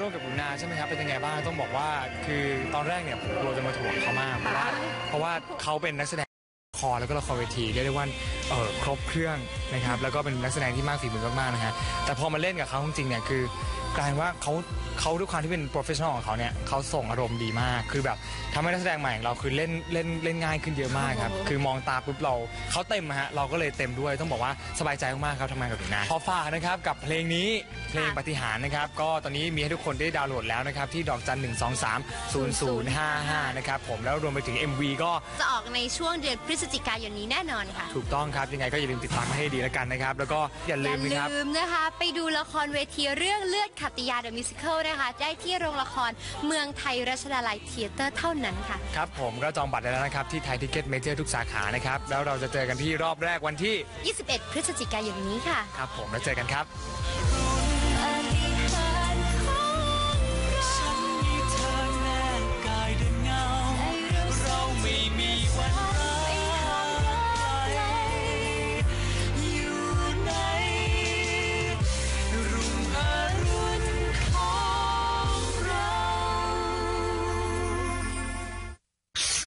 ร่วมกับหนูนาใช่ไหมครับเป็นยังไงบ้างต้องบอกว่าคือตอนแรกเนี่ยผมกลัวจะมาถ่วงเขามากเพราะว่าเพราะว่าเขาเป็นนักแสดงละครแล้วก็ละครเวทีเรียกได้ว่าเออครบเครื่องนะครับแล้วก็เป็นนักแสดงที่มากฝีมือมากๆนะฮะแต่พอมาเล่นกับเขาจริงๆเนี่ยคือกลายเป็นว่าเขาเขาด้วยความที่เป็นโปรเฟชชั่นอลของเขาเนี่ยเขาส่งอารมณ์ดีมากคือแบบ ทำให้นักแสดงใหม่ของเราคือเล่นเล่นเล่นง่ายขึ้นเยอะมากครับ คือมองตาปุ๊บเราเขาเต็มอะฮะเราก็เลยเต็มด้วยต้องบอกว่าสบายใจมากๆครับทำงานกับหนูนาขอฝากนะครับกับเพลงนี้เพลงปฏิหารย์นะครับ ก็ตอนนี้มีให้ทุกคนได้ดาวน์โหลดแล้วนะครับที่ดอกจันหนึ่งสองสามศูนย์ศูนย์ห้าห้านะครับผมแล้วรวมไปถึง MV ก็ จะออกในช่วงเดือนพฤศจิกายนนี้แน่นอนค่ะ ถูกต้องครับยังไงก็อย่าลืมติดตามมาให้ดีแล้วกันนะครับ แล้วก็อย่าอลืย่ามนะครับลืมนะคะ ไปดูละครเวทีเรื่องเลือดขัตติยาเดอะมิวสิคลนะคะ ได้ที่โรงละครเมืองไทยรัชดาลัยเทเตอร์เท่านั้นค่ะ ครับผมก็จองบัตรได้แล้วนะครับ ที่ไทยทิเก็ตเมเจอร์ทุกสาขานะครับ แล้วเราจะเจอกันที่รอบแรกวันที่ 21 พฤศจิกายนนี้ค่ะ ครับผมแล้วเจอกันครับ